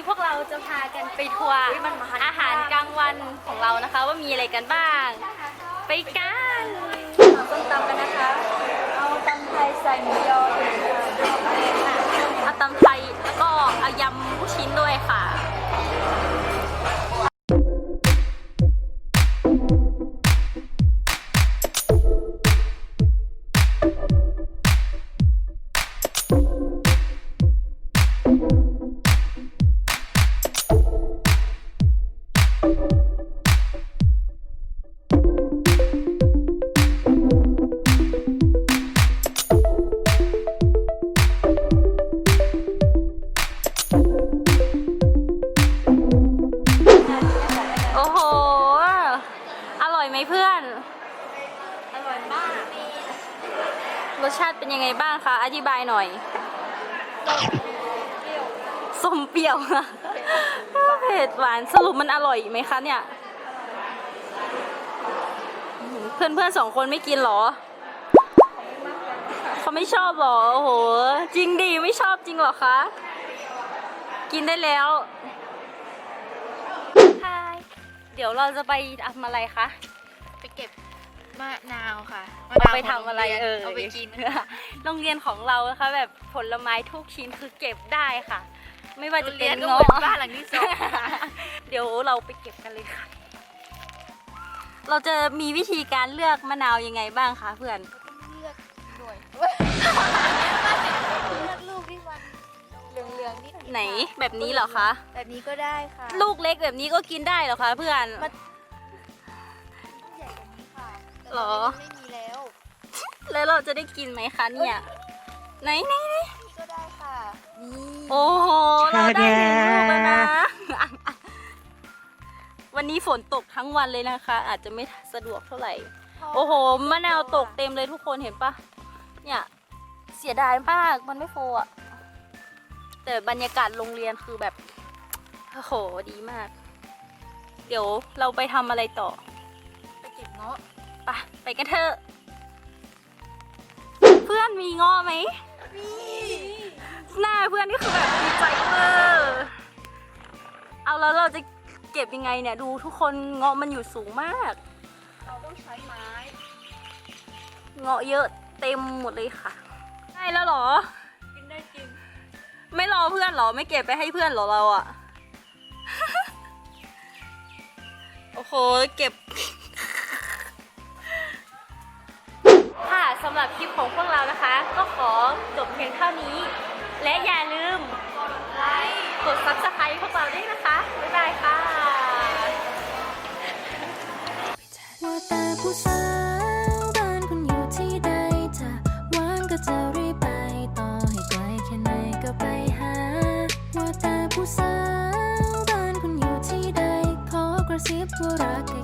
นนี้พวกเราจะพากันไปทัวร์อาหารกลางวันของเรานะคะ ว่ามีอะไรกันบ้าง ไปกันต้มตำกันนะคะ เอาตำไทยใส่หมูยอหนึ่งค่ะ ไหมเพื่อน อร่อยมาก รสชาติเป็นยังไงบ้างคะ อธิบายหน่อย ส้มเปรี้ยวอะเผ็ดหวาน สรุปมันอร่อยไหมคะเนี่ย เพื่อนเพื่อนๆสองคนไม่กินเหรอ เขาไม่ชอบเหรอ โอ้โห จริงดิ ไม่ชอบจริงเหรอคะ กินได้แล้วฮายเดี๋ยวเราจะไปทำอะไรคะ ไปเก็บมะนาวค่ะเอาไปทำอะไรเอ่ยเอาไปกินโรงเรียนของเรานะคะแบบผลไม้ทุกชิ้นคือเก็บได้ค่ะ ไม่ว่าจะเป็นโรงเรียนก็เงาะเหมือนบ้านหลังที่สองเดี๋ยวเราไปเก็บกันเลยค่ะ เราจะมีวิธีการเลือกมะนาวยังไงบ้างคะเพื่อน เลือกหน่วยเลือกลูกที่มันเหลืองๆนิดไหนแบบนี้เหรอคะ แบบนี้ก็ได้ค่ะ ลูกเล็กแบบนี้ก็กินได้เหรอคะเพื่อน มัน หรอ ไม่มีแล้วแล้วเราจะได้กินไหมคะเนี่ย ไหนไหนไหนนี่ก็ได้ค่ะนี่โอ้โห เราได้หนึ่งลูกแล้วนะ วันนี้ฝนตกทั้งวันเลยนะคะ อาจจะไม่สะดวกเท่าไหร่ โอ้โห มะนาวตกเต็มเลยทุกคนเห็นปะเนี่ย เสียดายมาก มันไม่โฟอะแต่บรรยากาศโรงเรียนคือแบบ โอ้โห ดีมาก เดี๋ยวเราไปทำอะไรต่อ ไปเก็บเงาะ ไปไปกันเถอะเพื่อนมีงอไหมมีหน้าเพื่อนนี่คือแบบดีใจเวอร์เอาแล้วเราจะเก็บยังไงเนี่ยดูทุกคนเงาะมันอยู่สูงมาก เราต้องใช้ไม้เงาะเยอะเต็มหมดเลยค่ะ ได้แล้วเหรอ กินได้จริงไม่รอเพื่อนเหรอไม่เก็บไปให้เพื่อนเหรอเราอะ โอ้โห เก็บ สำหรับคลิปของพวกเรานะคะ ก็ขอจบเพียงเท่านี้ และอย่าลืมกดไลค์กด subscribe พวกเราด้วยนะคะ บ๊ายบายค่ะว่าแต่ผู้สาวบ้านคุณอยู่ที่ใดถ้าว่างก็จะรีบไปต่อให้ไกลแค่ไหนก็ไปหา ว่าแต่ผู้สาวบ้านคุณอยู่ที่ใดขอกระซิบว่ารัก